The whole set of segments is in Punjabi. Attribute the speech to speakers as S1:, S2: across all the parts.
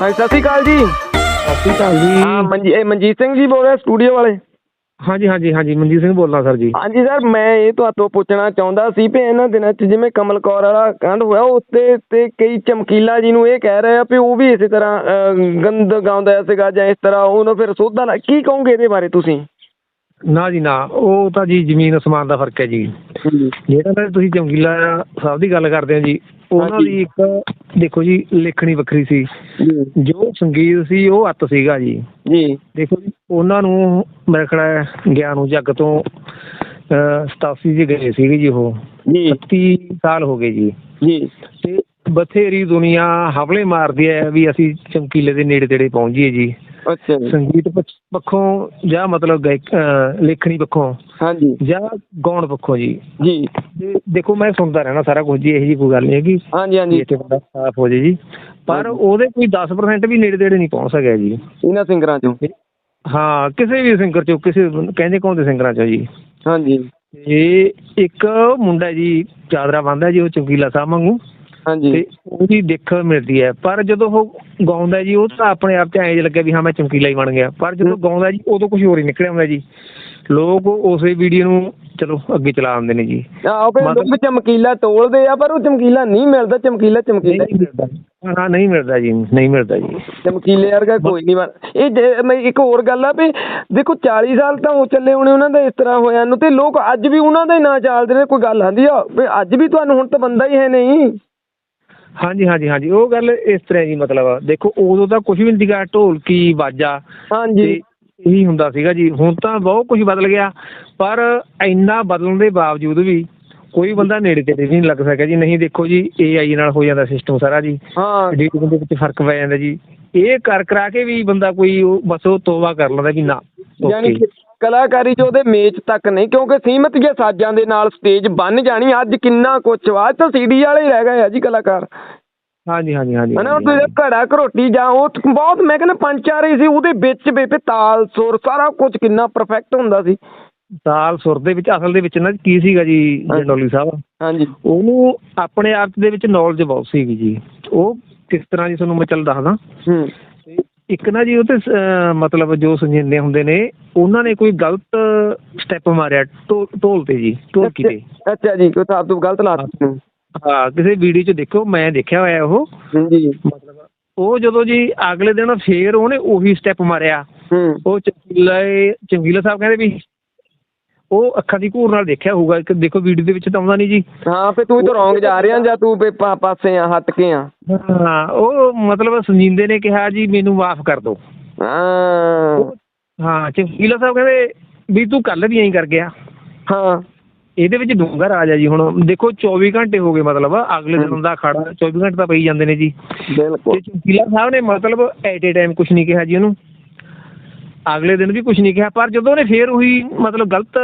S1: ਹਾਂਜੀ ਸਤਿ ਸ਼੍ਰੀ ਅਕਾਲ ਜੀ।
S2: ਸਤਿ ਸ਼੍ਰੀ ਅਕਾਲ ਜੀ।
S1: ਹਾਂ ਮਨਜੀ ਇਹ ਮਨਜੀਤ ਸਿੰਘ ਜੀ ਬੋਲ ਰਹੇ ਸਟੂਡੀਓ ਵਾਲੇ।
S2: ਹਾਂਜੀ ਹਾਂਜੀ ਹਾਂਜੀ ਮਨਜੀਤ ਸਿੰਘ ਬੋਲਦਾ ਸਰ ਜੀ।
S1: ਹਾਂਜੀ ਸਰ ਮੈਂ ਇਹ ਤੁਹਾਤੋਂ ਪੁੱਛਣਾ ਚਾਹੁੰਦਾ ਸੀ ਵੀ ਇਹਨਾਂ ਦਿਨਾਂ 'ਚ ਜਿਵੇਂ ਕਮਲ ਕੌਰ ਵਾਲਾ ਕਾਂਡ ਹੋਇਆ ਉੱਤੇ ਤੇ ਕਈ ਚਮਕੀਲਾ ਜੀ ਨੂੰ ਇਹ ਕਹਿ ਰਹੇ ਆ ਵੀ ਉਹ ਵੀ ਇਸੇ ਤਰ੍ਹਾਂ ਗੰਦ ਗਾਉਂਦਾ ਸੀਗਾ ਜਾਂ ਇਸ ਤਰ੍ਹਾਂ ਉਹਨੂੰ ਫਿਰ ਸੋਧਾ ਲਾ ਕੀ ਕਹੋਗੇ ਇਹਦੇ ਬਾਰੇ ਤੁਸੀਂ?
S2: ਨਾ ਜੀ ਨਾ ਉਹ ਤਾਂ ਜੀ ਜ਼ਮੀਨ ਅਸਮਾਨ ਦਾ ਫ਼ਰਕ ਹੈ ਜੀ। ਜਿਹੜਾ ਨਾ ਤੁਸੀਂ ਚਮਕੀਲਾ ਸਾਹਿਬ ਦੀ ਗੱਲ ਕਰਦੇ ਆ ਜੀ ਉਹਨਾਂ। ਦੀ ਇੱਕ ਦੇਖੋ ਜੀ ਲਿਖਣੀ ਵੱਖਰੀ ਸੀ।
S1: ਜੀ
S2: ਸੰਗੀਤ ਸੀ ਉਹ ਅੱਤ ਸੀਗਾ ਜੀ।
S1: ਜੀ।
S2: ਦੇਖੋ ਜੀ ਉਹਨਾਂ ਨੂੰ ਮੇਰੇ ਹੈ ਗਿਆ ਨੂੰ ਜੱਗ ਤੋਂ ਅਹ, 87 ਜੀ ਗਏ ਸੀਗੇ ਜੀ ਉਹ।
S1: ਜੀ।
S2: 31 ਸਾਲ ਹੋ ਗਏ ਜੀ।
S1: ਜੀ।
S2: ਤੇ ਬਥੇਰੀ ਦੁਨੀਆ ਹਵਲੇ ਮਾਰਦੀ ਹੈ ਵੀ ਅਸੀਂ ਚਮਕੀਲੇ ਦੇ ਨੇੜੇ ਤੇੜੇ ਪਹੁੰਚ ਜਾਈਏ ਜੀ।
S1: ਅੱਛਾ ਜੀ।
S2: ਸੰਗੀਤ ਪੱਖ- ਪੱਖੋਂ ਜਾਂ ਮਤਲਬ ਗਾਇਕ ਅਹ ਲੇਖਣੀ ਪੱਖੋਂ
S1: ਹਾਂਜੀ।
S2: ਜਾਂ ਗਾਉਣ ਪੱਖੋਂ ਜੀ।
S1: ਜੀ।
S2: ਤੇ ਦੇਖੋ ਮੈਂ ਸੁਣਦਾ ਰਹਿਣਾ ਸਾਰਾ ਕੁਝ ਜੀ ਇਹੋ ਜੀ ਕੋਈ ਗੱਲ ਨਹੀਂ ਹੈਗੀ।
S1: ਹਾਂਜੀ
S2: ਵੀ
S1: ਹਾਂਜੀ
S2: ਇੱਥੇ ਬੰਦਾ ਸਾਫ਼ ਹੋ ਜੇ ਜੀ। ਪਰ ਉਹਦੇ ਕੋਈ 10% ਵੀ ਨੇੜੇ ਤੇੜੇ ਨਹੀਂ ਪਹੁੰਚ ਸਕਿਆ ਜੀ।
S1: ਇਹਨਾਂ ਸਿੰਗਰਾਂ 'ਚੋਂ?
S2: ਹਾਂ ਕਿਸੇ ਵੀ ਸਿੰਗਰ ਚੋਂ ਕਿਸੇ ਕਹਿੰਦੇ ਕੌਂਦੇ ਸਿੰਗਰਾਂ ਚੋਂ ਜੀ?
S1: ਹਾਂਜੀ।
S2: ਇਹ ਇੱਕ ਮੁੰਡਾ ਜੀ ਚਾਦਰਾ ਬੰਨਦਾ ਜੀ ਉਹ ਚਮਕੀਲਾ ਸਾਹਿਬ ਵਾਂਗੂ।
S1: ਹਾਂਜੀ।
S2: ਤੇ ਉਹਦੀ ਦੇਖਣ ਮਿਲਦੀ ਹੈ। ਪਰ ਜਦੋਂ ਉਹ ਗਾਉਂਦਾ ਜੀ ਉਹ ਤਾਂ ਆਪਣੇ ਆਪ 'ਚ ਐਂ ਜਿਹਾ ਲੱਗਿਆ ਵੀ ਹਾਂ ਮੈਂ ਚਮਕੀਲਾ ਹੀ ਬਣ ਗਿਆ। ਪਰ ਜਦੋਂ ਗਾਉਂਦਾ ਜੀ ਉਦੋਂ ਕੁਝ ਹੋਰ ਹੀ ਨਿਕਲ ਆਉਂਦਾ ਜੀ। ਲੋਕ ਉਸੇ ਵੀਡੀਓ ਨੂੰ ਚਲੋ ਅੱਗੇ ਚਲਾ ਆਉਂਦੇ ਨੇ ਜੀ।
S1: ਆਹ ਫਿਰ ਲੋਕ ਚਮਕੀਲਾ ਤੋਲਦੇ ਆ ਪਰ ਉਹ ਚਮਕੀਲਾ ਨਹੀਂ ਮਿਲਦਾ ਚਮਕੀਲਾ ਚਮਕੀਲਾ
S2: ਨਹੀਂ ਮਿਲਦਾ। ਹਾਂ ਨਹੀਂ ਮਿਲਦਾ ਜੀ ਨਹੀਂ ਮਿਲਦਾ ਜੀ।
S1: ਚਮਕੀਲੇ ਵਰਗਾ ਕੋਈ ਨਹੀਂ ਇਹ ਮੈਂ ਇੱਕ ਹੋਰ ਗੱਲ ਆ ਵੀ ਦੇਖੋ 40 ਸਾਲ ਤਾਂ ਹੋ ਚੱਲੇ ਹੋਣੇ ਉਹਨਾਂ ਦਾ ਇਸ ਤਰ੍ਹਾਂ ਹੋਇਆ ਨੂੰ ਤੇ ਲੋਕ ਅੱਜ ਵੀ ਉਹਨਾਂ ਦਾ ਹੀ ਨਾਂ ਚੱਲਦੇ ਨੇ ਕੋਈ ਗੱਲ ਆਂਦੀ ਆ। ਵੀ ਅੱਜ ਵੀ ਤੁਹਾਨੂੰ ਹੁਣ ਤਾਂ ਬੰਦਾ ਹੀ ਹੈ ਨਹੀਂ।
S2: ਹਾਂਜੀ ਹਾਂਜੀ ਹਾਂਜੀ। ਉਹ ਗੱਲ ਇਸ ਤਰ੍ਹਾਂ ਜੀ ਮਤਲਬ। ਦੇਖੋ ਉਦੋਂ ਤਾਂ ਕੁਝ ਵੀ ਨਹੀਂ ਸੀਗਾ ਢੋਲਕੀ ਬਾਜਾ।
S1: ਹਾਂਜੀ।
S2: ਇਹੀ ਹੁੰਦਾ ਸੀਗਾ ਜੀ। ਹੁਣ ਤਾਂ ਬਹੁਤ ਕੁਝ ਬਦਲ ਗਿਆ। ਪਰ ਇੰਨਾ ਬਦਲਣ ਦੇ ਬਾਵਜੂਦ ਵੀ ਕੋਈ ਬੰਦਾ ਨੇੜੇ ਤੇੜੇ ਵੀ ਨਹੀਂ ਲੱਗ ਸਕਿਆ ਜੀ। ਨਹੀਂ ਦੇਖੋ ਜੀ ਏਆਈ ਨਾਲ ਹੋ ਜਾਂਦਾ ਸਿਸਟਮ ਸਾਰਾ ਜੀ।
S1: ਹਾਂ।
S2: ਐਡੀਟਿੰਗ ਦੇ ਵਿੱਚ ਫ਼ਰਕ ਪੈ ਜਾਂਦਾ ਜੀ। ਇਹ ਕਰ ਕਰਾ ਕੇ ਵੀ ਬੰਦਾ ਕੋਈ ਉਹ ਬਸ ਉਹ ਤੋਬਾ ਕਰ ਲੈਂਦਾ ਵੀ ਨਾ।
S1: ਯਾਨੀ ਕਿ ਕਲਾਕਾਰੀ ਚ ਉਹਦੇ ਮੇਚ ਤੱਕ ਨਹੀਂ ਕਿਉਂਕਿ ਸੀਮਤ ਜਿਹੇ ਸਾਜ਼ਾਂ ਦੇ ਨਾਲ ਸਟੇਜ ਬਣ ਜਾਣੀ ਅੱਜ ਕਿੰਨਾ ਕੁਛ ਵਾ ਤਾਂ ਸੀਡੀ ਵਾਲੇ ਹੀ ਰਹਿ ਗਏ ਆ ਜੀ ਕਲਾਕਾਰ।
S2: ਹਾਂਜੀ ਹਾਂਜੀ ਹਾਂਜੀ
S1: ਹਨਾ ਉਹ ਤੁਸੀਂ ਘੜਾ ਘਰੋਟੀ ਜਾਂ ਉਹ ਬਹੁਤ ਮੈਂ ਕਹਿੰਦਾ ਪੰਜ ਚਾਰ ਹੀ ਸੀ ਉਹਦੇ ਵਿੱਚ ਬੇਬੇ ਤਾਲ ਸੁਰ ਸਾਰਾ ਕੁਝ ਕਿੰਨਾ ਪਰਫੈਕਟ ਹੁੰਦਾ ਸੀ।
S2: ਤਾਲ ਸੁਰ ਦੇ ਵਿੱਚ ਅਸਲ ਦੇ ਵਿੱਚ ਨਾ ਕੀ ਸੀਗਾ ਜੀ ਜੰਡੋਲੀ ਸਾਹਿਬ?
S1: ਹਾਂਜੀ।
S2: ਉਹਨੂੰ ਆਪਣੇ ਆਪ ਦੇ ਵਿੱਚ ਨੌਲੇਜ ਬਹੁਤ ਸੀਗੀ ਜੀ। ਉਹ ਕਿਸ ਤਰ੍ਹਾਂ ਜੀ ਤੁਹਾਨੂੰ ਮੈਂ ਚੱਲ ਦੱਸਦਾ।
S1: ਹੂੰ।
S2: ਇੱਕ ਨਾ ਜੀ ਉਹ ਤੇ ਮਤਲਬ ਜੋ ਸੰਜੀਂਦੇ ਹੁੰਦੇ ਨੇ ਉਹਨਾਂ ਨੇ ਕੋਈ ਗਲਤ ਸਟੈਪ ਮਾਰਿਆ ਢੋਲ ਤੇ ਜੀ ਢੋਲਕੀ ਤੇ।
S1: ਅੱਛਾ ਜੀ ਕੋਈ ਤਾਂ ਤੂੰ ਗਲਤ ਲਾ
S2: ਹਾਂ ਕਿਸੇ ਵੀਡੀਓ 'ਚ ਦੇਖੋ ਮੈਂ ਦੇਖਿਆ ਹੋਇਆ ਉਹ। ਮਤਲਬ ਉਹ ਜਦੋਂ ਜੀ ਅਗਲੇ ਦਿਨ ਫੇਰ ਉਹਨੇ ਉਹੀ ਸਟੈਪ ਮਾਰਿਆ।
S1: ਹੂੰ।
S2: ਉਹ ਚਮਕੀਲਾ ਚਮਕੀਲਾ ਸਾਹਿਬ ਕਹਿੰਦੇ ਵੀ ਉਹ ਅੱਖਾਂ ਦੀ ਘੂਰ ਨਾਲ ਦੇਖਿਆ ਹੋਊਗਾ। ਇੱਕ ਦੇਖੋ ਵੀਡੀਓ ਦੇ ਵਿੱਚ ਤਾਂ ਆਉਂਦਾ ਨਹੀਂ ਜੀ।
S1: ਹਾਂ ਫੇ ਤੂੰ ਤਾਂ ਰੌਂਗ ਜਾ ਰਿਹਾ ਜਾਂ ਤੂੰ ਪਾ- ਪਾਸੇ ਆ ਹਟ ਕੇ ਆ?
S2: ਹਾਂ ਉਹ ਮਤਲਬ ਸੰਜੀਂਦੇ ਨੇ ਕਿਹਾ ਜੀ ਮੈਨੂੰ ਮਾਫ ਕਰ ਦਿਓ।
S1: ਹਾਂ।
S2: ਹਾਂ ਚਮਕੀਲਾ ਸਾਹਿਬ ਕਹਿੰਦੇ ਵੀ ਤੂੰ ਕੱਲ ਵੀ ਐਂ ਕਰ ਗਿਆ।
S1: ਹਾਂ।
S2: ਇਹਦੇ ਵਿੱਚ ਡੂੰਘਾ ਰਾਜ ਆ ਜੀ ਹੁਣ। ਦੇਖੋ 24 ਘੰਟੇ ਹੋ ਗਏ ਮਤਲਬ ਅਗਲੇ ਦਿਨ ਦਾ ਖੜਾ 24 ਘੰਟੇ ਤਾਂ ਪਈ ਜਾਂਦੇ ਨੇ ਜੀ।
S1: ਬਿਲਕੁਲ।
S2: ਤੇ ਚਮਕੀਲਾ ਸਾਹਿਬ ਨੇ ਮਤਲਬ ਐਟ ਏ ਟਾਈਮ ਕੁਝ ਨਹੀਂ ਕਿਹਾ ਜੀ ਉਹਨੂੰ। ਅਗਲੇ ਦਿਨ ਵੀ ਕੁਝ ਨਹੀਂ ਕਿਹਾ ਪਰ ਜਦੋਂ ਉਹਨੇ ਫੇਰ ਉਹੀ ਮਤਲਬ ਗਲਤ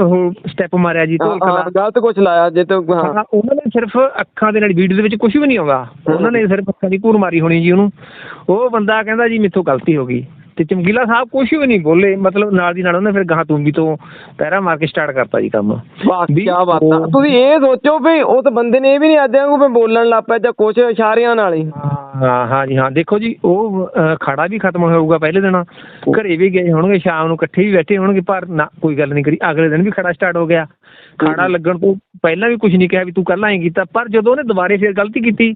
S2: ਉਹ ਸਟੈਪ ਮਾਰਿਆ ਜੀ ਢੋਲਕ
S1: ਹਾਂ
S2: ਦਾ
S1: ਗਲਤ ਕੁਝ ਲਾਇਆ ਜੇ ਤੂੰ ਹਾਂ।
S2: ਹਾਂ ਉਹਨਾਂ ਨੇ ਸਿਰਫ ਅੱਖਾਂ ਦੇ ਨਾਲ ਵੀਡੀਓ ਦੇ ਵਿੱਚ ਕੁਝ ਵੀ ਨਹੀਂ ਆਉਂਦਾ। ਉਹਨਾਂ ਨੇ ਸਿਰਫ ਅੱਖਾਂ ਦੀ ਘੂਰ ਮਾਰੀ ਹੋਣੀ ਜੀ ਉਹਨੂੰ। ਉਹ ਬੰਦਾ ਕਹਿੰਦਾ ਜੀ ਮੇਥੋਂ ਗਲਤੀ ਹੋ ਗਈ। ਤੇ ਚਮਕੀਲਾ ਸਾਹਿਬ ਕੁਝ ਵੀ ਨਹੀਂ ਬੋਲੇ ਮਤਲਬ ਨਾਲ ਦੀ ਨਾਲ ਉਹਨੇ ਫਿਰ ਗਾਹਾਂ ਤੁੰਬੀ ਤੋਂ ਪੈਰਾ ਮਾਰ ਕੇ ਸਟਾਰਟ ਕਰਤਾ ਜੀ ਕੰਮ।
S1: ਵਾਹ ਕੀ ਬਾਤ ਆ। ਤੁਸੀਂ ਇਹ ਸੋਚੋ ਵੀ ਉਸ ਬੰਦੇ ਨੇ ਇਹ ਵੀ ਨਹੀਂ ਆਦਿਆਂ ਨੂੰ ਵੀ ਬੋਲਣ ਲੱਗ ਪਿਆ ਜਾਂ ਕੁਝ ਇਸ਼ਾਰਿਆਂ ਨਾਲ ਹੀ।
S2: ਹਾਂ ਹਾਂ ਜੀ ਹਾਂ। ਦੇਖੋ ਜੀ ਉਹ ਖੜਾ ਵੀ ਖਤਮ ਹੋਊਗਾ ਪਹਿਲੇ ਦਿਨ। ਘਰੇ ਵੀ ਗਏ ਹੋਣਗੇ ਸ਼ਾਮ ਨੂੰ ਇਕੱਠੇ ਵੀ ਬੈਠੇ ਹੋਣਗੇ ਪਰ ਨਾ ਕੋਈ ਗੱਲ ਨਹੀਂ ਕਰੀ। ਅਗਲੇ ਦਿਨ ਵੀ ਖੜਾ ਸਟਾਰਟ ਹੋ ਗਿਆ। ਖੜਾ ਲੱਗਣ ਤੋਂ ਪਹਿਲਾਂ ਵੀ ਕੁਝ ਨਹੀਂ ਕਿਹਾ ਵੀ ਤੂੰ ਕੱਲ ਐਂ ਕੀਤਾ ਪਰ ਜਦੋਂ ਉਹਨੇ ਦੁਬਾਰੇ ਫੇਰ ਗਲਤੀ ਕੀਤੀ।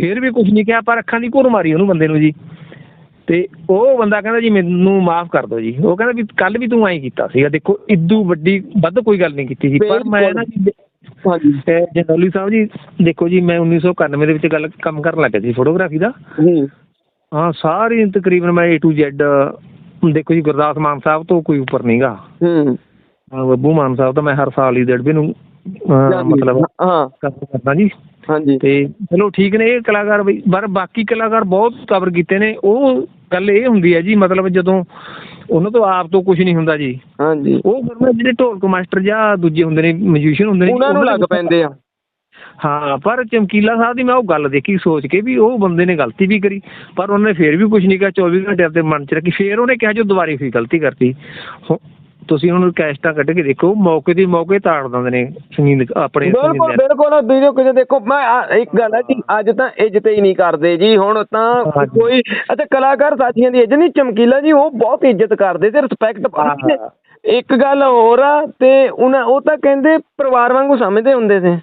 S2: ਫੇਰ ਵੀ ਕੁਝ ਨਹੀਂ ਕਿਹਾ ਪਰ ਅੱਖਾਂ ਦੀ ਘੁਰ ਮਾਰੀ ਉਹਨੂੰ ਬੰਦੇ ਨੂੰ ਜੀ। ਤੇ ਉਹ ਬੰਦਾ ਕਹਿੰਦਾ ਜੀ ਮੈਨੂੰ ਮਾਫ ਕਰ ਦਿਓ ਜੀ। ਉਹ ਕਹਿੰਦਾ ਵੀ ਕੱਲ ਵੀ ਤੂੰ ਐਂ ਕੀਤਾ ਸੀਗਾ। ਦੇਖੋ ਇਦੂ ਵੱਡੀ ਵੱਧ ਕੋਈ ਗੱਲ ਨਹੀਂ ਕੀਤੀ ਜੀ ਪਰ ਮੈਂ ਨਾ ਜੀ
S1: ਹਾਂਜੀ।
S2: ਤੇ ਜਨਰਲੀ ਸਾਹਿਬ ਜੀ ਦੇਖੋ ਜੀ ਮੈਂ 1991 ਦੇ ਵਿੱਚ ਗੱਲ ਕੰਮ ਕਰਨ ਲੱਗਾ ਸੀ ਫੋਟੋਗ੍ਰਾਫੀ ਦਾ।
S1: ਹੂੰ।
S2: ਹਾਂ ਸਾਰੀ ਤਕਰੀਬਨ ਮੈਂ A to Z ਦੇਖੋ ਜੀ ਗੁਰਦਾਸ ਮਾਨ ਸਾਹਿਬ ਤੋਂ ਕੋਈ ਉੱਪਰ ਨਹੀਂਗਾ
S1: ਹੂੰ।
S2: ਬੱਬੂ ਮਾਨ ਸਾਹਿਬ ਤਾਂ ਮੈਂ ਹਰ ਸਾਲ ਹੀ ਡੇਢ ਨੂੰ ਅਹ, ਮਤਲਬ
S1: ਹਾਂ।
S2: ਕੰਮ ਕਰਦਾ ਜੀ।
S1: ਹਾਂਜੀ।
S2: ਤੇ ਚਲੋ ਠੀਕ ਨੇ ਇਹ ਕਲਾਕਾਰ ਬਈ ਪਰ ਬਾਕੀ ਕਲਾਕਾਰ ਬਹੁਤ ਕਵਰ ਕੀਤੇ ਨੇ। ਉਹ ਗੱਲ ਇਹ ਹੁੰਦੀ ਹੈ ਜੀ ਮਤਲਬ ਜਦੋਂ ਉਹਨਾਂ ਤੋਂ ਆਪ ਤੋਂ ਕੁਝ ਨਹੀਂ ਹੁੰਦਾ ਜੀ।
S1: ਹਾਂਜੀ।
S2: ਉਹ ਫਿਰ ਜਿਹੜੇ ਢੋਲਕ ਮਾਸਟਰ ਜਾਂ ਦੂਜੇ ਹੁੰਦੇ ਨੇ ਮਿਊਜ਼ੀਸ਼ੀਅਨ ਹੁੰਦੇ ਨੇ
S1: ਉਹਨਾਂ ਨੂੰ ਲੱਗ ਪੈਂਦੇ ਆ।
S2: ਹਾਂ ਪਰ ਚਮਕੀਲਾ ਸਾਹਿਬ ਦੀ ਮੈਂ ਉਹ ਗੱਲ ਦੇਖੀ ਸੋਚ ਕੇ ਵੀ ਉਹ ਬੰਦੇ ਨੇ ਗਲਤੀ ਵੀ ਕਰੀ ਪਰ ਉਹਨੇ ਫੇਰ ਵੀ ਕੁਝ ਨਹੀਂ ਕਿਹਾ 24 ਘੰਟੇ ਆਪਣੇ ਮਨ 'ਚ ਰੱਖੀ। ਫੇਰ ਉਹਨੇ ਕਿਹਾ ਜੋ ਦੁਬਾਰੇ ਫੇਰ ਗਲਤੀ ਕਰਤੀ। ਤੁਸੀਂ ਹੁਣ ਕੈਸਟਾਂ ਕੱਢ ਕੇ ਦੇਖੋ ਮੌਕੇ ਦੀ ਮੌਕੇ ਤਾੜ ਦਿੰਦੇ ਨੇ ਸੰਗੀਤ ਆਪਣੇ
S1: ਬਿਲਕੁਲ ਬਿਲਕੁਲ ਵੀਡੀਓ ਕਿਤੇ ਦੇਖੋ ਮੈਂ ਆ- ਇੱਕ ਗੱਲ ਹੈ ਜੀ ਅੱਜ ਤਾਂ ਇੱਜ਼ਤ ਹੀ ਨਹੀਂ ਕਰਦੇ ਜੀ ਹੁਣ ਤਾਂ
S2: ਹਾਂਜੀ।
S1: ਕੋਈ ਅੱਛਾ ਕਲਾਕਾਰ ਸਾਥੀਆਂ ਦੀ ਇੱਜ਼ਤ ਨਹੀਂ ਚਮਕੀਲਾ ਜੀ ਉਹ ਬਹੁਤ ਇੱਜ਼ਤ ਕਰਦੇ ਤੇ ਰਿਸਪੈਕਟ ਪਾਉਂਦੇ। ਇੱਕ ਗੱਲ ਹੋਰ ਆ ਤੇ ਉਹਨਾਂ ਉਹ ਤਾਂ ਕਹਿੰਦੇ ਪਰਿਵਾਰ ਵਾਂਗੂ ਸਮਝਦੇ ਹੁੰਦੇ ਸੀ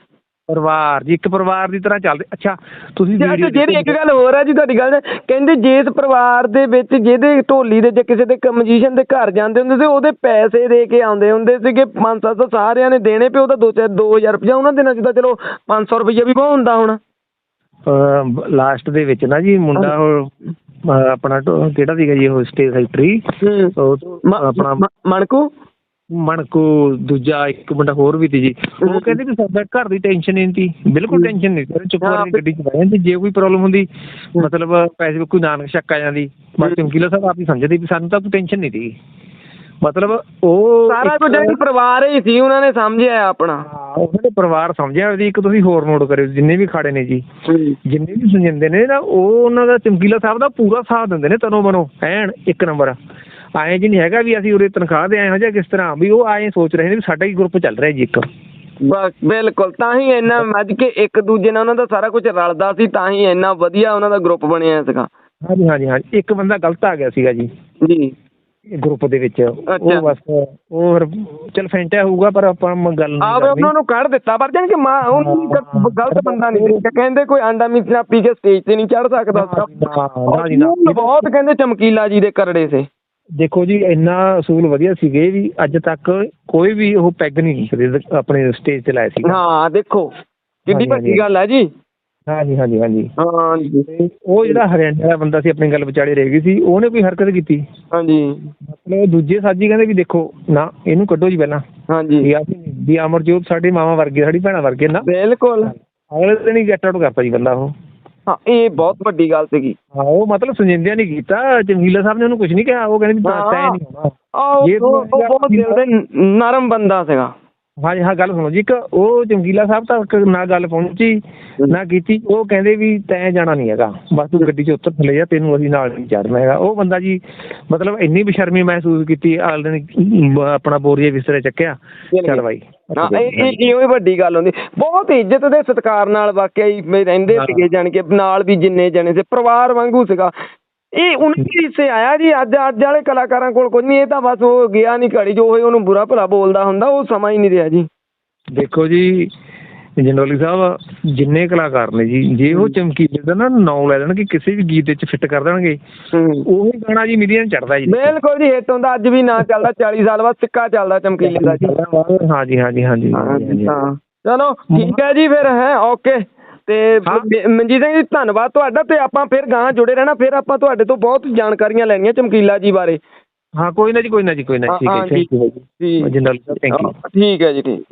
S2: ਪਰਿਵਾਰ ਜੀ ਇੱਕ ਪਰਿਵਾਰ ਦੀ ਤਰ੍ਹਾਂ ਚੱਲਦੇ। ਅੱਛਾ ਤੁਸੀਂ
S1: ਜਿਹੜੀ ਇੱਕ। ਗੱਲ ਹੋਰ ਆ ਜੀ ਤੁਹਾਡੀ ਗੱਲ ਕਹਿੰਦੇ ਜਿਸ ਪਰਿਵਾਰ ਦੇ ਵਿੱਚ ਜਿਹਦੇ ਢੋਲੀ ਦੇ ਜਾਂ ਕਿਸੇ ਦੇ ਕਮਿਊਜ਼ੀਸ਼ੀਅਨ ਦੇ ਘਰ ਜਾਂਦੇ ਹੁੰਦੇ ਸੀ ਉਹਦੇ ਪੈਸੇ ਦੇ ਕੇ ਆਉਂਦੇ ਹੁੰਦੇ ਸੀਗੇ 500 ਸਾਰਿਆਂ ਨੇ ਦੇਣੇ ਪਿਓ ਤਾਂ 2 2000 ਰੁਪਇਆ ਉਹਨਾਂ ਦਿਨਾਂ 'ਚ ਤਾਂ ਚਲੋ 500 ਰੁਪਇਆ ਵੀ ਬਹੁਤ ਹੁੰਦਾ ਹੁਣ।
S2: ਲਾਸਟ ਦੇ ਵਿੱਚ ਨਾ ਜੀ ਮੁੰਡਾ ਆਪਣਾ ਕਿਹੜਾ ਸੀਗਾ ਜੀ ਉਹ ਸਟੇਜ ਸੈਕਟਰੀ ਆਪਣਾ
S1: ਮਣਕੂ?
S2: ਮਣਕੂ ਦੂਜਾ ਇੱਕ ਮੁੰਡਾ ਹੋਰ ਵੀ ਸੀ ਜੀ ਉਹ ਕਹਿੰਦੇ ਵੀ ਸਾਡਾ ਘਰ ਦੀ ਟੈਨਸ਼ਨ ਨਹੀਂ ਸੀ ਬਿਲਕੁਲ ਟੈਨਸ਼ਨ ਨਹੀਂ ਸੀ। ਚੁੱਪ ਕਰਕੇ ਗੱਡੀ ਚ ਬਹਿ ਜਾਂਦੇ ਜੇ ਕੋਈ ਪ੍ਰੋਬਲਮ ਹੁੰਦੀ ਮਤਲਬ ਪੈਸੇ ਕੋਈ ਨਾਨਕ ਸ਼ੱਕ ਆ ਜਾਂਦੀ ਬਸ ਚਮਕੀਲਾ ਸਾਹਿਬ ਆਪ ਹੀ ਸਮਝਦੇ ਵੀ ਸਾਨੂੰ ਤਾਂ ਕੋਈ ਟੈਨਸ਼ਨ ਨਹੀਂ ਸੀ। ਮਤਲਬ ਉਹ
S1: ਸਾਰਾ ਕੁਝ ਇੱਕ ਪਰਿਵਾਰ ਹੀ ਸੀ ਉਹਨਾਂ ਨੇ ਸਮਝਿਆ ਆਪਣਾ।
S2: ਉਹਨਾਂ ਦੇ ਪਰਿਵਾਰ ਸਮਝਿਆ ਉਹਦੀ ਇੱਕ ਤੁਸੀਂ ਹੋਰ ਨੋਟ ਕਰਿਓ ਜਿੰਨੇ ਵੀ ਖਾੜੇ ਨੇ ਜੀ। ਜਿੰਨੇ ਵੀ ਸੁਣਦੇ ਨੇ ਨਾ ਉਹ ਉਹਨਾਂ ਦਾ ਚਮਕੀਲਾ ਸਾਹਿਬ ਦਾ ਪੂਰਾ ਸਾਥ ਦਿੰਦੇ ਨੇ ਤਨੋ ਮਨੋ ਐਨ ਇੱਕ ਨੰਬਰ ਐਂ ਜੀ ਨਹੀਂ ਹੈਗਾ ਵੀ ਅਸੀਂ ਉਰੇ ਤਨਖਾਹ ਦੇ ਆਏ ਹਾਂ ਜਾਂ ਕਿਸ ਤਰ੍ਹਾਂ ਵੀ ਉਹ ਐਂ ਸੋਚ ਰਹੇ ਨੇ ਵੀ ਸਾਡਾ ਹੀ ਗਰੁੱਪ ਚੱਲ ਰਿਹਾ ਜੀ ਇੱਕ।
S1: ਬਸ ਬਿਲਕੁਲ ਤਾਂ ਹੀ ਇੰਨਾ ਮੱਝ ਕੇ ਇੱਕ ਦੂਜੇ ਨਾਲ ਉਹਨਾਂ ਦਾ ਸਾਰਾ ਕੁਝ ਰਲਦਾ ਸੀ ਤਾਂ ਹੀ ਇੰਨਾ ਵਧੀਆ ਉਹਨਾਂ ਦਾ ਗਰੁੱਪ ਬਣਿਆ ਸੀਗਾ
S2: ਹਾਂਜੀ ਹਾਂਜੀ ਹਾਂਜੀ ਇੱਕ ਬੰਦਾ ਗਲਤ ਆ ਗਿਆ ਸੀਗਾ ਜੀ।
S1: ਜੀ।
S2: ਗਰੁੱਪ ਦੇ ਵਿੱਚ। ਉਹ ਬਸ ਉਹ ਫਿਰ ਚਲ ਫੈਂਟਿਆ ਹੋਊਗਾ ਪਰ ਆਪਾਂ ਗੱਲ ਨਹੀਂ
S1: ਆਪ ਉਹਨਾਂ ਨੂੰ ਕੱਢ ਦਿੱਤਾ ਪਰ ਜਾਨ ਕਿ ਮਾਂ ਇੱਕ ਗਲਤ ਬੰਦਾ ਨਹੀਂ ਕਹਿੰਦੇ ਕੋਈ ਆਂਡਾ ਮੀਠਾ ਪੀ ਕੇ ਸਟੇਜ ਤੇ ਨਹੀਂ ਚੜ ਸਕਦਾ। ਉਹ ਬਹੁਤ ਕਹਿੰਦੇ ਚਮਕੀਲਾ ਜੀ ਦੇ ਕਰੜੇ ਸੇ।
S2: ਦੇਖੋ ਜੀ ਇੰਨਾ ਅਸੂਲ ਵਧੀਆ ਸੀਗੇ ਵੀ ਅੱਜ ਤੱਕ ਕੋਈ ਵੀ ਉਹ ਪੈਗ ਨਹੀਂ ਕਦੇ ਆਪਣੇ ਸਟੇਜ ਤੇ ਲਾਇਆ ਸੀਗਾ।
S1: ਹਾਂ ਦੇਖੋ ਕਿੰਨੀ ਵੱਡੀ। ਗੱਲ ਹੈ ਜੀ।
S2: ਹਾਂਜੀ ਹਾਂਜੀ ਹਾਂਜੀ।
S1: ਹਾਂ
S2: ਉਹ ਜਿਹੜਾ ਹਰਿਆਣਾ ਦਾ ਬੰਦਾ ਸੀ ਆਪਣੀ ਗੱਲ ਵਿਚਾਲੇ ਰਹਿ ਗਈ ਸੀ ਉਹਨੇ ਕੋਈ ਹਰਕਤ ਕੀਤੀ?
S1: ਹਾਂਜੀ।
S2: ਮਤਲਬ ਦੂਜੇ ਸਾਜੀ ਕਹਿੰਦੇ ਵੀ ਦੇਖੋ ਨਾ ਇਹਨੂੰ ਕੱਢੋ ਜੀ ਪਹਿਲਾਂ।
S1: ਹਾਂਜੀ।
S2: ਵੀ ਅਮਰਜੋਤ ਸਾਡੀ ਮਾਵਾ ਵਰਗੇ ਸਾਡੀ ਭੈਣਾਂ ਵਰਗੇ ਨਾ।
S1: ਬਿਲਕੁਲ।
S2: ਅਗਲੇ ਦਿਨ ਹੀ ਗੈਟ ਆਊਟ ਕਰਤਾ ਜੀ ਬੰਦਾ ਉਹ।
S1: ਹਾਂ ਇਹ ਬਹੁਤ ਵੱਡੀ ਗੱਲ ਸੀਗੀ।
S2: ਹਾਂ ਉਹ ਮਤਲਬ ਸੁਜਿੰਦਿਆ ਨਹੀਂ ਕੀਤਾ ਜਮੀਲਾ ਸਾਹਿਬ ਨੇ ਉਹਨੂੰ ਕੁਝ ਨਹੀਂ ਕਿਹਾ ਉਹ ਕਹਿੰਦੇ। ਤੈਅ ਨਹੀਂ ਹੋਣਾ।
S1: ਉਹ ਬਹੁਤ ਦਿਲ ਦੇ ਨ- ਨਰਮ ਬੰਦਾ ਸੀਗਾ।
S2: ਹਾਂਜੀ ਹਾਂ ਗੱਲ ਸੁਣੋ ਜੀ ਇੱਕ ਉਹ ਜੰਗੀਲਾ ਸਾਹਿਬ ਤੱਕ ਨਾ ਗੱਲ ਪਹੁੰਚੀ ਨਾ ਕੀਤੀ ਉਹ ਕਹਿੰਦੇ ਵੀ ਤੈਂ ਜਾਣਾ ਨਹੀਂ ਹੈਗਾ। ਬਸ ਤੂੰ ਗੱਡੀ 'ਚ ਉੱਤਰ ਥੱਲੇ ਜਾ ਤੈਨੂੰ ਅਸੀਂ ਨਾਲ ਨਹੀਂ ਚੜਨਾ ਹੈਗਾ। ਉਹ ਬੰਦਾ ਜੀ ਮਤਲਬ ਇੰਨੀ ਬੇਸ਼ਰਮੀ ਮਹਿਸੂਸ ਕੀਤੀ ਆਲਦੇ ਨੇ ਆਪਣਾ ਬੋਰੀਏ ਵਿਸਰੇ ਚੱਕਿਆ ਚੱਲ ਬਾਈ
S1: ਹਾਂ ਇਹ ਹੀ ਵੱਡੀ ਗੱਲ ਹੁੰਦੀ। ਬਹੁਤ ਇੱਜ਼ਤ ਦੇ ਸਤਿਕਾਰ ਨਾਲ ਵਾਕਿਆ ਹੀ ਮੇ ਰਹਿੰਦੇ। ਸੀਗੇ ਜਾਣ ਕੇ ਨਾਲ ਵੀ ਜਿੰਨੇ ਜਣੇ ਸੀ ਪਰਿਵਾਰ ਵਾਂਗੂ ਸੀਗਾ। ਇਹ ਉਹਨਾਂ ਦੇ ਹਿੱਸੇ ਆਇਆ ਜੀ ਅੱਜ ਅੱਜ ਵਾਲੇ ਕਲਾਕਾਰਾਂ ਕੋਲ ਕੁਝ ਨਹੀਂ ਇਹ ਤਾਂ ਬਸ ਉਹ ਗਿਆ ਨਹੀਂ ਘੜੀ ਜੋ ਉਹਨੂੰ ਬੁਰਾ ਭਲਾ ਬੋਲਦਾ ਹੁੰਦਾ ਉਹ ਸਮਾਂ ਹੀ ਨਹੀਂ ਰਿਹਾ ਜੀ।
S2: ਦੇਖੋ ਜੀ ਜੰਡੋਲੀ ਸਾਹਿਬ ਜਿੰਨੇ ਕਲਾਕਾਰ ਨੇ ਜੀ ਜੇ ਉਹ ਚਮਕੀਲੇ ਦਾ ਨਾ ਨਾਂ ਲੈ ਦੇਣ ਕਿ ਕਿਸੇ ਵੀ ਗੀਤ ਵਿੱਚ ਫਿੱਟ ਕਰ ਦੇਣਗੇ।
S1: ਹੂੰ।
S2: ਉਹੀ ਗਾਣਾ ਜੀ ਮਿਲੀਅਨ ਚੜਦਾ ਜੀ।
S1: ਬਿਲਕੁਲ ਜੀ ਹਿੱਟ ਹੁੰਦਾ ਅੱਜ ਵੀ ਨਾ ਚੱਲਦਾ 40 ਸਾਲ ਬਾਅਦ ਸਿੱਕਾ ਚੱਲਦਾ ਚਮਕੀਲੇ ਦਾ ਜੀ।
S2: ਹਾਂਜੀ ਹਾਂਜੀ ਹਾਂਜੀ ਹਾਂਜੀ
S1: ਹਾਂ। ਚਲੋ ਠੀਕ ਹੈ ਜੀ ਫਿਰ ਹੈ ਓਕੇ। ਤੇ
S2: ਹਾਂ।
S1: ਮਨਜੀਤ ਸਿੰਘ ਜੀ ਧੰਨਵਾਦ ਤੁਹਾਡਾ। ਤੇ ਆਪਾਂ ਫਿਰ ਗਾਂ ਜੁੜੇ ਰਹਿਣਾ ਫਿਰ ਆਪਾਂ ਤੁਹਾਡੇ ਤੋਂ ਬਹੁਤ ਜਾਣਕਾਰੀਆਂ ਲੈਣੀਆਂ ਚਮਕੀਲਾ ਜੀ ਬਾਰੇ।
S2: ਹਾਂ ਕੋਈ ਨਾ ਜੀ ਕੋਈ ਨਾ ਜੀ ਕੋਈ ਨਾ
S1: ਹਾਂ,
S2: ਠੀਕ ਹੈ।
S1: ਹਾਂ,
S2: ਥੈਂਕ ਯੂ
S1: ਠੀਕ
S2: ਜੰਡੋਲੀ ਸਾਹਿਬ ਥੈਂਕ ਯੂ
S1: ਠੀਕ ਹੈ ਜੀ ਠੀਕ।